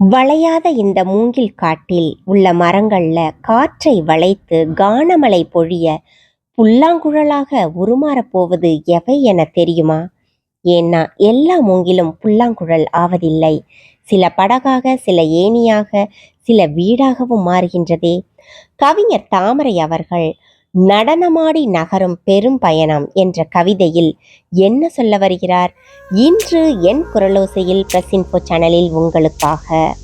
வளையாத இந்த மூங்கில் காட்டில் உள்ள மரங்கள்ல காற்றை வளைத்து கானமலை பொழிய புல்லாங்குழலாக உருமாறப் போவது எவை என தெரியுமா? ஏன்னா எல்லா மூங்கிலும் புல்லாங்குழல் ஆவதில்லை. சில படகாக சில ஏணியாக சில வீடாகவும் மாறுகின்றதே. கவிஞர் தாமரை அவர்கள் நடனமாடி நகரும் பெரும் பயணம் என்ற கவிதையில் என்ன சொல்ல வருகிறார்? இன்று என் குரலோசையில் பிரசின்போ சேனலில் உங்களுக்காக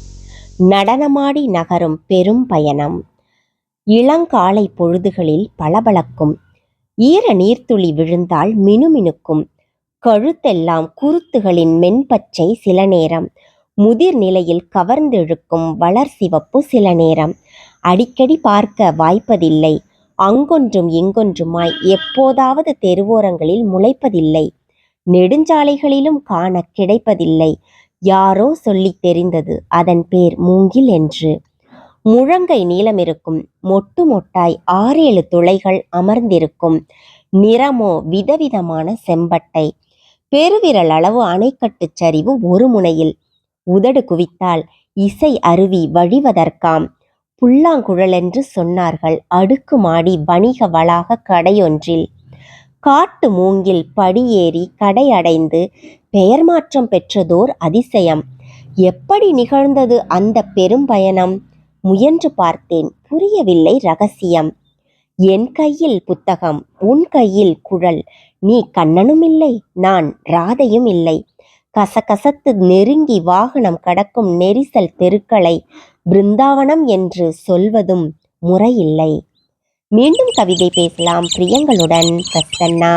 நடனமாடி நகரும் பெரும் பயணம். இளங்காலை பொழுதுகளில் பளபளக்கும். ஈர நீர்த்துளி விழுந்தால் மினுமினுக்கும். கழுத்தெல்லாம் குருத்துகளின் மென்பச்சை சில நேரம். முதிர் நிலையில் கவர்ந்திழுக்கும் வளர் சிவப்பு சில நேரம். அடிக்கடி பார்க்க வாய்ப்பதில்லை. அங்கொன்றும் இங்கொன்றுமாய் எப்போதாவது தெருவோரங்களில் முளைப்பதில்லை. நெடுஞ்சாலைகளிலும் காண கிடைப்பதில்லை. யாரோ சொல்லித் தெரிந்தது அதன் பேர் மூங்கில் என்று. முழங்கை நீளமிருக்கும் மொட்டு மொட்டாய் ஆறேழு துளைகள் அமர்ந்திருக்கும் நிறமோ விதவிதமான செம்பட்டை. பெருவிரல் அளவு அணைக்கட்டுச் சரிவு ஒரு முனையில். உதடு குவித்தால் இசை அருவி வழிவதற்காம். புல்லாங்குழல் என்று சொன்னார்கள். அடுக்குமாடி வணிக வளாக கடையொன்றில் காட்டு மூங்கில் படியேறி கடை அடைந்து பெயர் மாற்றம் பெற்றதோர் அதிசயம். எப்படி நிகழ்ந்தது அந்த பெரும் பயணம் முயன்று பார்த்தேன். புரியவில்லை ரகசியம். என் கையில் புத்தகம் உன் கையில் குழல். நீ கண்ணனும் இல்லை நான் ராதையும் இல்லை கசகசத்து நெருங்கி வாகனம் கடக்கும் நெரிசல் தெருக்களை பிருந்தாவனம் என்று சொல்வதும் முறையில்லை. மீண்டும் கவிதை பேசலாம். பிரியங்களுடன் பிரசன்னா